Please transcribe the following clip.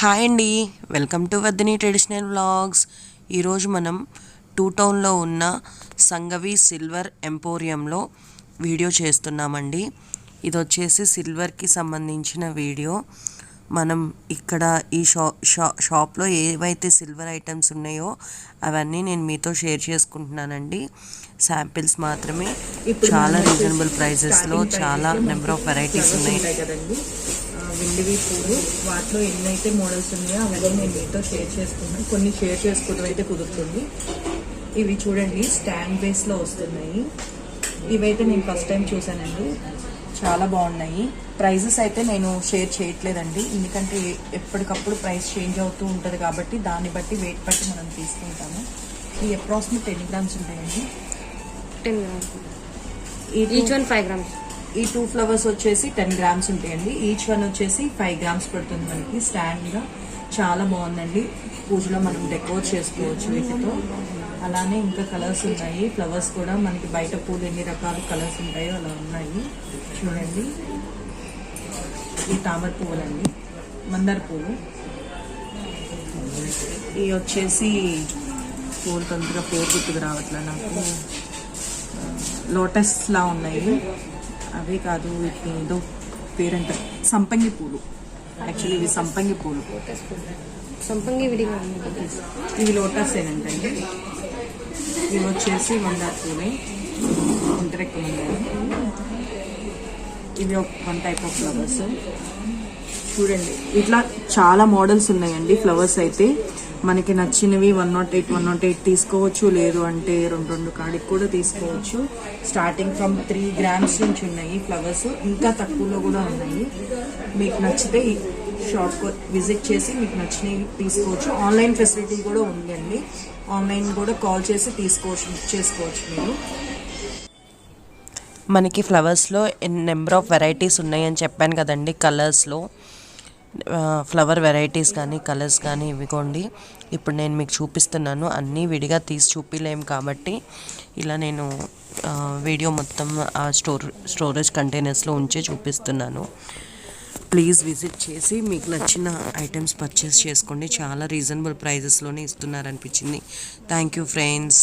Hi అండి. Welcome to వద్దని traditional vlogs. ఈరోజు మనం టూ టౌన్లో ఉన్న సంగవి సిల్వర్ ఎంపోరియంలో వీడియో చేస్తున్నామండి. ఇది వచ్చేసి సిల్వర్కి సంబంధించిన వీడియో. మనం ఇక్కడ ఈ షా షా షాప్లో ఏవైతే సిల్వర్ ఐటమ్స్ ఉన్నాయో అవన్నీ నేను మీతో షేర్ చేసుకుంటున్నానండి. శాంపిల్స్ మాత్రమే. చాలా రీజనబుల్ ప్రైజెస్లో చాలా నెంబర్ ఆఫ్ వెరైటీస్ ఉన్నాయి. ఉంటాయి పూలు. వాటిలో ఎన్నైతే మోడల్స్ ఉన్నాయో అవన్నీ నేను మీతో షేర్ చేసుకున్నాను కొన్ని షేర్ చేసుకోవడం అయితే కుదురుతుంది. ఇవి చూడండి స్టాండ్ బేస్లో వస్తున్నాయి. ఇవైతే నేను ఫస్ట్ టైం చూసానండి చాలా బాగున్నాయి. ప్రైజెస్ అయితే నేను షేర్ చేయట్లేదండి. ఎందుకంటే ఎప్పటికప్పుడు ప్రైస్ చేంజ్ అవుతూ ఉంటుంది కాబట్టి దాన్ని బట్టి వెయిట్ బట్టి మనం తీసుకుంటాము. ఈ అప్రాక్సిమేట్ ఎన్ని గ్రామ్స్ ఉంటాయండి? Ten grams each one five grams ఈ టూ ఫ్లవర్స్ వచ్చేసి టెన్ గ్రామ్స్ ఉంటాయండి. ఈచ్ వన్ వచ్చేసి ఫైవ్ గ్రామ్స్ పడుతుంది మనకి. స్టాండ్గా చాలా బాగుందండి. పూజలో మనం డెకోర్ చేసుకోవచ్చు వీటితో. అలానే ఇంకా కలర్స్ ఉన్నాయి. ఫ్లవర్స్ కూడా మనకి బయట పూలు ఎన్ని రకాల కలర్స్ ఉంటాయో అలా ఉన్నాయి. చూడండి. ఈ తామర పువ్వులండి. మందార పూలు ఈ వచ్చేసి పూలు తొందరగా పేరు గుర్తుకు రావట్లే నాకు. లోటస్ లా ఉన్నాయి. అవే కాదు వీటిని ఏదో పేరంటారు సంపంగి పూలు. యాక్చువల్లీ ఇవి సంపంగి పూలు. సంపంగి విడిగా ఇవి లోటస్ ఏనంటండి ఇవి వచ్చేసి మందార పూలే. మందార ఇవి ఒక వన్ టైప్ ఆఫ్ ఫ్లవర్స్ చూడండి ఇట్లా చాలా మోడల్స్ ఉన్నాయండి ఫ్లవర్స్ అయితే. మనకి నచ్చినవి one nought eight one nought eight తీసుకోవచ్చు. లేదు అంటే రెండు రెండు కాడికి కూడా తీసుకోవచ్చు. స్టార్టింగ్ ఫ్రమ్ త్రీ గ్రామ్స్ నుంచి ఉన్నాయి ఫ్లవర్స్ ఇంకా తక్కువలో కూడా ఉన్నాయి. మీకు నచ్చితే ఈ షాప్ విజిట్ చేసి మీకు నచ్చినవి తీసుకోవచ్చు. ఆన్లైన్ ఫెసిలిటీ కూడా ఉందండి. ఆన్లైన్ కూడా కాల్ చేసి తీసుకోవచ్చు బుక్ చేసుకోవచ్చు మీరు. మనకి ఫ్లవర్స్లో నెంబర్ ఆఫ్ వెరైటీస్ ఉన్నాయని చెప్పాను కదండి కలర్స్లో ఫ్లవర్ వెరైటీస్ కానీ కలర్స్ కానీ ఇవిగోండి ఇప్పుడు నేను మీకు చూపిస్తున్నాను. అన్నీ విడిగా తీసి చూపిలేము కాబట్టి ఇలా నేను వీడియో మొత్తం ఆ స్టోర్ స్టోరేజ్ కంటైనర్స్లో ఉంచి చూపిస్తున్నాను. ప్లీజ్ విజిట్ చేసి మీకు నచ్చిన ఐటమ్స్ పర్చేస్ చేసుకోండి. చాలా రీజనబుల్ ప్రైజెస్లోనే ఇస్తున్నారనిపించింది. Thank you friends